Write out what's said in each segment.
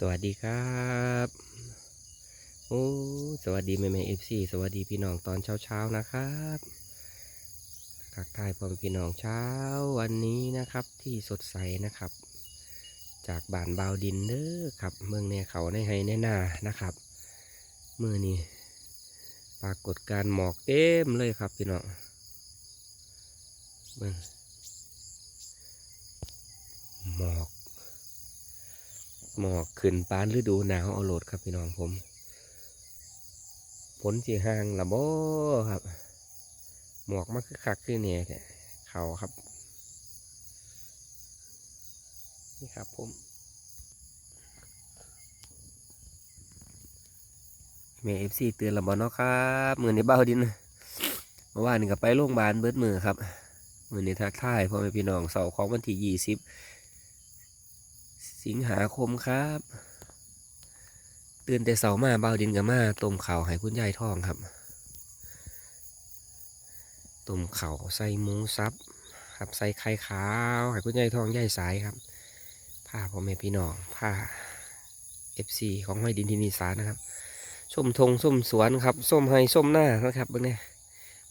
สวัสดีครับโอ้สวัสดีแม่แม่เอฟซีสวัสดีพี่น้องตอนเช้าเช้าๆนะครับทักทายพ่อมพี่น้องเช้าวันนี้นะครับที่สดใสนะครับ จากบ้านบาวดินเด้อครับ เมืองในเขาในไฮในนานะครับเมื่อนี้ปรากฏการหมอกเต็มเลยครับพี่น้องเบิ่งหมอก หมอกขึ้นปานฤดูหนาวเอาโหลดครับพี่น้องผมผลสีห่างละบ่ครับ หมอกมันคือคักคือเนี่ยเขาครับ นี่ครับผมแม่เอฟซีเตือนละบ่เนาะครับมือในเบ้าดินเมื่อวานนี่ก็ไปโรงพยาบาลเบิดมือครับมือในทักทายพ่อแม่พี่น้องเสาร์ของวันที่ยี่สิบ สิงหาคมครับตื่นแต่เสามาเบาดินกับมาต้มข่าวให้คุณยายทองครับต้มข่าวใส่หมูสับครับใส่ไข่ขาวให้คุณยายทองยายสายครับผ้าพ่อแม่พี่น้องผ้าเอฟซีของห้อยดินทินีสานะครับส้มทงส้มสวนครับส้มไฮส้มหน้านะครับเบิ่งเนี่ย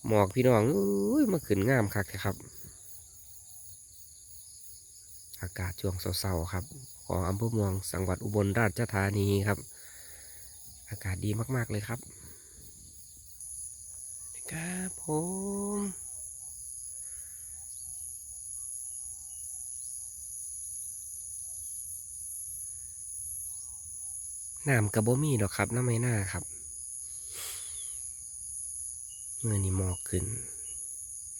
หมอกพี่น้องอุ้ยมาขึ้นงามคักครับ อากาศช่วงเสาร์ๆครับ ของอำเภอเมืองจังหวัดอุบลราชธานีครับ อากาศดีมากๆเลยครับครับผมน้ำกระโบมีดอกครับน้ำไม่น่าครับเมื่อนี้หมอกขึ้น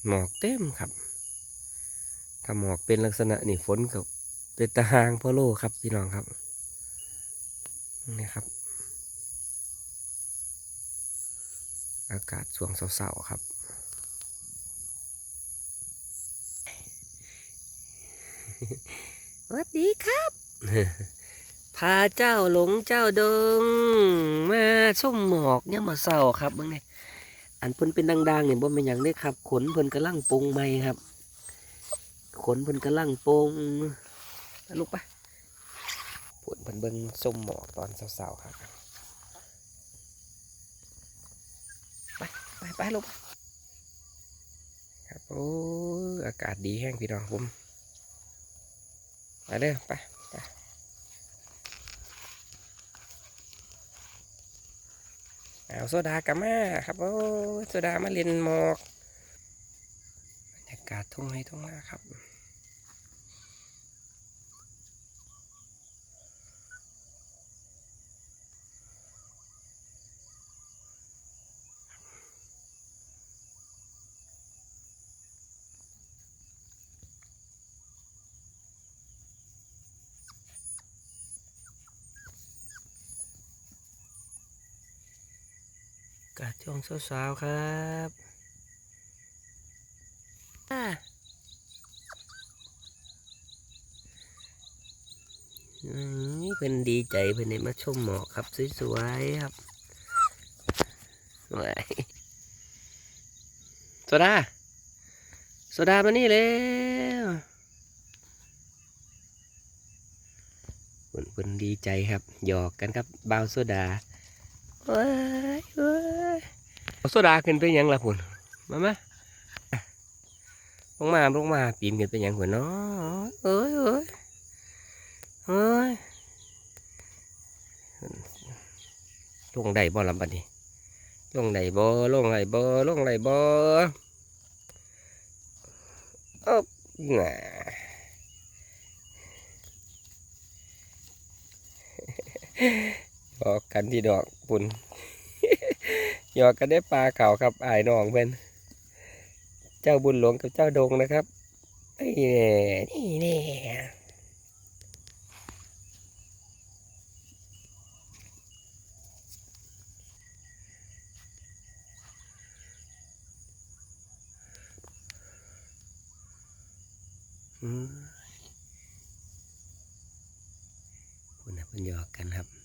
หมอกเต็มครับ ถ้าหมอกเป็นลักษณะนี่ฝนกับ เป็นตะหางพ่อโลครับพี่น้องครับนี่ครับ อากาศช่วงเสาๆครับสวัสดีครับ พาเจ้าหลงเจ้าดง มาส้มหมอกเนี่ยมาเศร้าครับเบิ่งนี่อันเพิ่นเป็นดังๆเนี่ยบ่เป็นอย่างนี้ครับ ขนเพิ่นกำลังปรุงใหม่ครับ ขนเพิ่นกำลังปรุง ลูกไปปวดเพิ่นเบิ่งส้มหมอกตอนเศร้าๆครับไปไปไปลูกครับโอ้ยอากาศดีแห้งพี่น้องผมไปเด้อไปไปเอาโซดากลับมาครับโอ้ยโซดามาเล่นหมอกบรรยากาศทุ่งไร่ทุ่งนาครับ กาศช่วงเช้าๆครับอืมเพิ่นดีใจเพิ่นได้มาชมหมอกครับ สวยๆครับว้ายโซดาโซดามานี่เร็วเพิ่นดีใจครับ หยอกกันครับบาวโซดา เว้ยเว้ยโซดาขึ้นไปยังละพุ่นมามาลงมาลงมาปีนขึ้นไปยังพุ่นเนาะเอ้ยเอ้ยเอ้ยลงได้บ่ลำบัดนี้ลงไดบ่ลงไดบ่ลงไดบ่อ๊บน่าห ยอกกันที่ดอกปุ่นหยอกกันได้ปลาเก่าครับอายน้องเพื่อนเจ้าบุญหลวงกับเจ้าดงนะครับนี่แน่นี่แน่อืมคุณนะเพิ่นหยอกกันครับ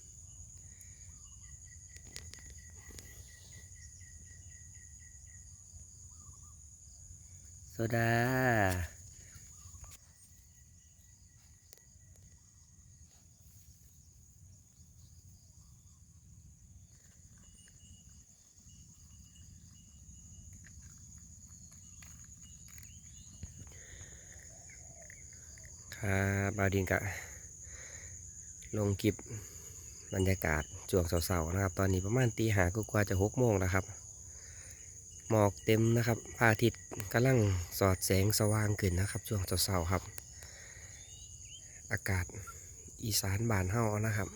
ดา ครับบาวดินกะ ลงกิบบรรยากาศจวงเสาๆนะครับ ตอนนี้ประมาณตีหากว่าจะหกโมงแล้วครับ หมอกเต็มนะครับพระอาทิตย์กำลังสอดแสงสว่างขึ้นนะครับ ช่วงเสาร์ๆครับ อากาศอีสานบานเฮานะครับ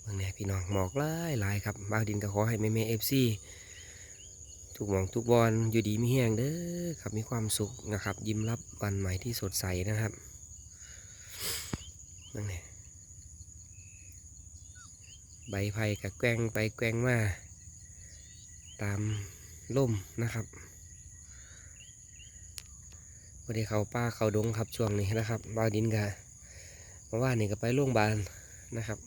เมืองแหน่พี่น้องหมอกหลายหลายครับบาวดินก็ขอให้แม่แม่เอฟซีทุกหมองทุกบอลอยู่ดีมีแห้งเด้อครับมีความสุขนะครับ ยิ้มรับวันใหม่ที่สดใสนะครับเมืองแหน่ ใบไผ่กับแกงไปแกงมา ตามล่มนะครับวันนี้เขาป้าเขาดงครับช่วงนี้นะครับบาวดินกะเมื่อวานนี่ก็ไปโรงพยาบาลนะครับ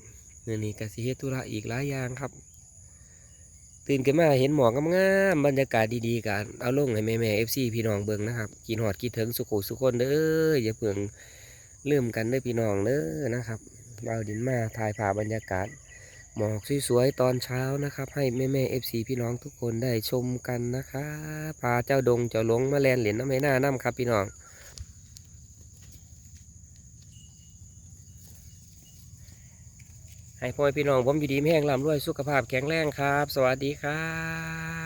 เมื่อนี้ก็สิเฮ็ดธุระอีกหลายอย่างครับ ตื่นขึ้นมาเห็นหมอกงามๆบรรยากาศดีๆกันเอาลงให้แม่แม่เอฟซีพี่น้องเบิ่งนะครับกินหอดกินถึงสุขุสุคนเด้ออย่าเพิ่งลืมกันเด้อพี่น้องเด้อนะครับเราดินมาถ่ายภาพบรรยากาศ หมอกสวยๆตอนเช้านะครับ ให้แม่แม่เอฟซีพี่น้องทุกคนได้ชมกันนะครับพาเจ้าดงเจ้าหลงมาแลนเหรียญน้ำไม่น่าน้ำครับพี่น้องให้พ่อแม่พี่น้องผมอยู่ดีไม่แห้งลำรวยสุขภาพแข็งแรงครับ สวัสดีครับ